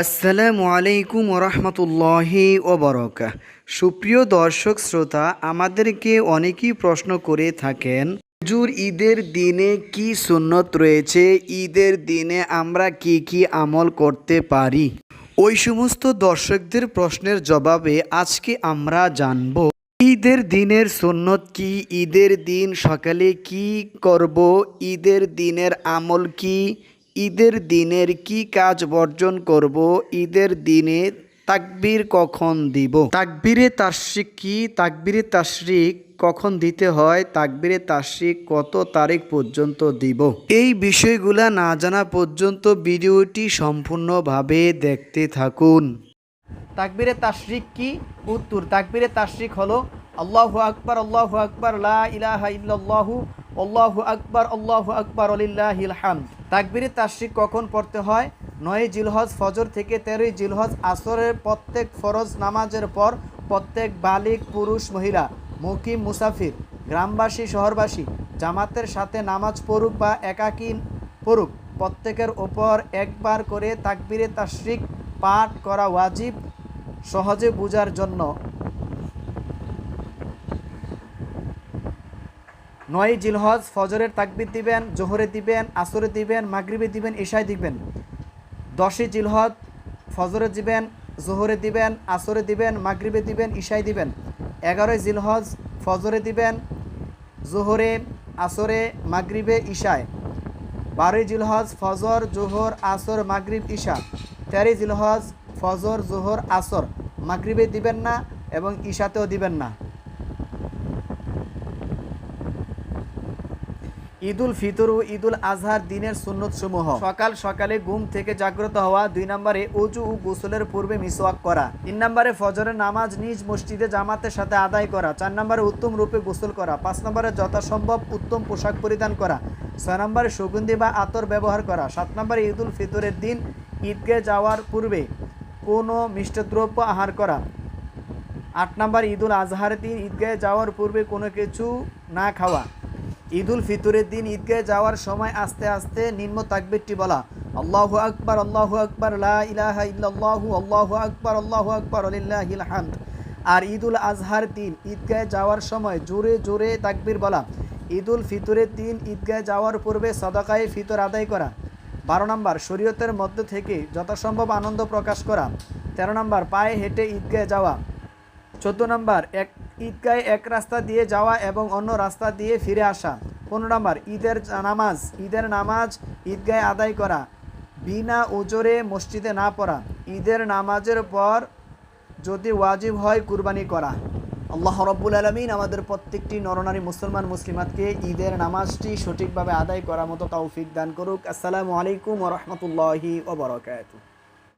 আসসালামু আলাইকুম ওরহমতুল্লাহি ওবরকা সুপ্রিয় দর্শক শ্রোতা, আমাদেরকে অনেকেই প্রশ্ন করে থাকেন, হুজুর, ঈদের দিনে কি সুন্নত রয়েছে? ঈদের দিনে আমরা কি কি আমল করতে পারি? ওই সমস্ত দর্শকদের প্রশ্নের জবাবে আজকে আমরা জানব, ঈদের দিনের সুন্নত কি? ঈদের দিন সকালে কি করব? ঈদের দিনের আমল কি? ঈদের দিনের কি কাজ বর্জন করব? ঈদের দিনে তাকবীর কখন দিব? তাকবীরে তাশরিক কি? তাকবীরে তাশরিক কখন দিতে হয়? তাকবীরে তাশরিক কত তারিখ পর্যন্ত দিব? এই বিষয়গুলা না জানা পর্যন্ত ভিডিওটি সম্পূর্ণভাবে দেখতে থাকুন। তাকবীরে তাশরিক কি? উত্তর তাকবীরে তাশরিক হলো আল্লাহু আকবার আল্লাহু আকবার লা ইলাহা ইল্লাল্লাহু আল্লাহু আকবর আল্লাহু আকবর আলিল্লাহিল হামদ তাকবীরে তাশরিক কখন পড়তে হয়? নয় জিলহজ ফজর থেকে তেরোই জিলহজ আসরের প্রত্যেক ফরজ নামাজের পর প্রত্যেক বালিক, পুরুষ, মহিলা, মুকিম, মুসাফির, গ্রামবাসী, শহরবাসী, জামাতের সাথে নামাজ পড়ুক বা একাকী পড়ুক, প্রত্যেকের ওপর একবার করে তাকবীরে তাশরিক পাঠ করা ওয়াজিব, সহজে বোঝার জন্য। নয় জিলহজ, ফজরের তাকবির দিবেন, জোহরে দিবেন, আসরে দিবেন, মাগরিবে দিবেন, এশায় দিবেন। দশই জিলহজ, ফজরে দিবেন, জোহরে দিবেন, আসরে দিবেন, মাগরিবে দিবেন ইশায় দিবেন। এগারোই জিলহজ, ফজরে দিবেন, জোহরে, আসরে, মাগরিবে ইশায় বারোই জিলহজ, ফজর, জোহর, আসর, মাগরিব ইশা তেরোই জিলহজ, ফজর, জোহর, আসর। মাগরিবে দিবেন না এবং ইশাতেও দিবেন না। ঈদুল ফিতর ও ঈদুল আজহার দিনের সুন্নত সমূহ সকাল সকালে ঘুম থেকে জাগ্রত হওয়া, দুই নম্বরে অজু ও গোসলের পূর্বে মিসওয়াক করা। তিন নম্বরে ফজরের নামাজ নিজ মসজিদে জামাতের সাথে আদায় করা। চার নম্বরে উত্তম রূপে গোসল করা। পাঁচ নম্বরে যথাসম্ভব উত্তম পোশাক পরিধান করা। ছয় নম্বরে সুগন্ধি বা আতর ব্যবহার করা। সাত নম্বরে ঈদুল ফিতরের দিন ঈদকে যাওয়ার পূর্বে কোনো মিষ্টদ্রব্য আহার করা। আট নম্বর ঈদুল আজহার দিন ঈদগাহে যাওয়ার পূর্বে কোনো কিছু না খাওয়া। ঈদুল ফিতরের দিন ঈদগাহে যাওয়ার সময় আস্তে আস্তে নিম্ন তাকবিরটি বলা, আল্লাহু আকবার আল্লাহু আকবার, লা ইল্লাল্লাহু, আল্লাহু আকবার আল্লাহু আকবার হামদ। আর ঈদুল আজহার দিন ঈদগাহে যাওয়ার সময় জোরে জোরে তাকবির বলা, ঈদুল ফিতরের দিন ঈদগাহে যাওয়ার পূর্বে সদাকায়ে ফিতর আদায় করা। বারো নম্বর, শরীয়তের মধ্যে থেকে যথাসম্ভব আনন্দ প্রকাশ করা। তেরো নম্বর, পায়ে হেঁটে ঈদগাহে যাওয়া। চোদ্দ নম্বর, এক ঈদগাহে এক রাস্তা দিয়ে যাওয়া এবং অন্য রাস্তা দিয়ে ফিরে আসা। পনেরো নম্বর, ঈদের নামাজ। ঈদের নামাজ ঈদগাহে আদায় করা। বিনা ওজরে মসজিদে না পড়া। ঈদের নামাজের পর যদি ওয়াজিব হয় কুরবানি করা। আল্লাহ রব্বুল আলমিন আমাদের প্রত্যেকটি নরনারী মুসলমান, মুসলিমাতকে ঈদের নামাজটি সঠিকভাবে আদায় করার মতো তৌফিক দান করুক। আসসালামু আলাইকুম রহমতুল্লাহি ওবরাকাতুহ